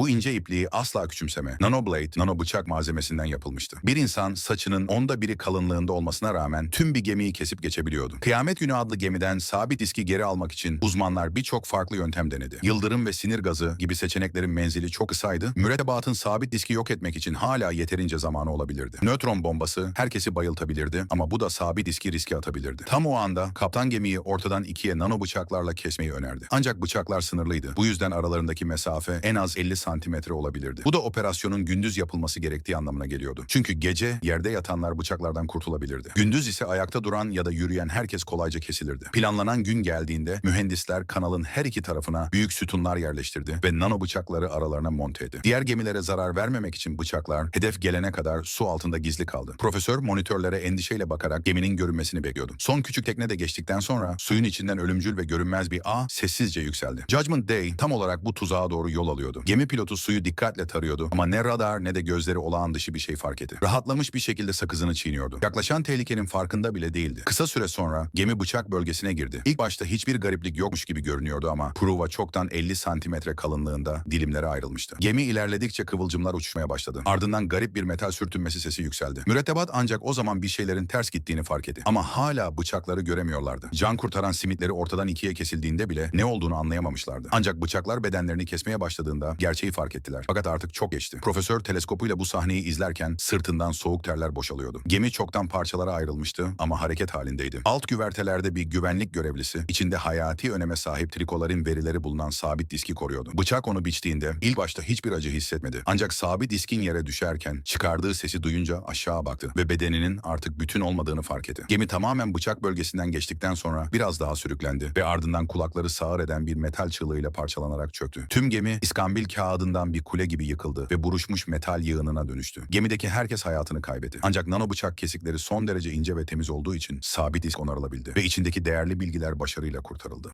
Bu ince ipliği asla küçümseme. Nanoblade, nano bıçak malzemesinden yapılmıştı. Bir insan saçının onda biri kalınlığında olmasına rağmen tüm bir gemiyi kesip geçebiliyordu. Kıyamet Günü adlı gemiden sabit diski geri almak için uzmanlar birçok farklı yöntem denedi. Yıldırım ve sinir gazı gibi seçeneklerin menzili çok kısaydı. Mürettebatın sabit diski yok etmek için hala yeterince zamanı olabilirdi. Nötron bombası herkesi bayıltabilirdi ama bu da sabit diski riske atabilirdi. Tam o anda kaptan gemiyi ortadan ikiye nano bıçaklarla kesmeyi önerdi. Ancak bıçaklar sınırlıydı. Bu yüzden aralarındaki mesafe en az 50 santimetre olabilirdi. Bu da operasyonun gündüz yapılması gerektiği anlamına geliyordu. Çünkü gece yerde yatanlar bıçaklardan kurtulabilirdi. Gündüz ise ayakta duran ya da yürüyen herkes kolayca kesilirdi. Planlanan gün geldiğinde mühendisler kanalın her iki tarafına büyük sütunlar yerleştirdi ve nano bıçakları aralarına monte etti. Diğer gemilere zarar vermemek için bıçaklar hedef gelene kadar su altında gizli kaldı. Profesör monitörlere endişeyle bakarak geminin görünmesini bekliyordu. Son küçük tekne de geçtikten sonra suyun içinden ölümcül ve görünmez bir ağ sessizce yükseldi. Judgment Day tam olarak bu tuzağa doğru yol alıyordu. Gemi pilotu suyu dikkatle tarıyordu ama ne radar ne de gözleri olağan dışı bir şey fark etti. Rahatlamış bir şekilde sakızını çiğniyordu. Yaklaşan tehlikenin farkında bile değildi. Kısa süre sonra gemi bıçak bölgesine girdi. İlk başta hiçbir gariplik yokmuş gibi görünüyordu ama pruva çoktan 50 santimetre kalınlığında dilimlere ayrılmıştı. Gemi ilerledikçe kıvılcımlar uçuşmaya başladı. Ardından garip bir metal sürtünmesi sesi yükseldi. Mürettebat ancak o zaman bir şeylerin ters gittiğini fark etti. Ama hala bıçakları göremiyorlardı. Can kurtaran simitleri ortadan ikiye kesildiğinde bile ne olduğunu anlayamamışlardı. Ancak bıçaklar bedenlerini kesmeye başladığında gerçeği fark ettiler. Fakat artık çok geçti. Profesör teleskopuyla bu sahneyi izlerken sırtından soğuk terler boşalıyordu. Gemi çoktan parçalara ayrılmıştı ama hareket halindeydi. Alt güvertelerde bir güvenlik görevlisi içinde hayati öneme sahip trikoların verileri bulunan sabit diski koruyordu. Bıçak onu biçtiğinde ilk başta hiçbir acı hissetmedi. Ancak sabit diskin yere düşerken çıkardığı sesi duyunca aşağı baktı ve bedeninin artık bütün olmadığını fark etti. Gemi tamamen bıçak bölgesinden geçtikten sonra biraz daha sürüklendi ve ardından kulakları sağır eden bir metal çığlığıyla parçalanarak çöktü. Tüm gemi iskambil kağıdından bir kule gibi yıkıldı ve buruşmuş metal yığınına dönüştü. Gemideki herkes hayatını kaybetti. Ancak nano bıçak kesikleri son derece ince ve temiz olduğu için sabit disk onarılabildi ve içindeki değerli bilgiler başarıyla kurtarıldı.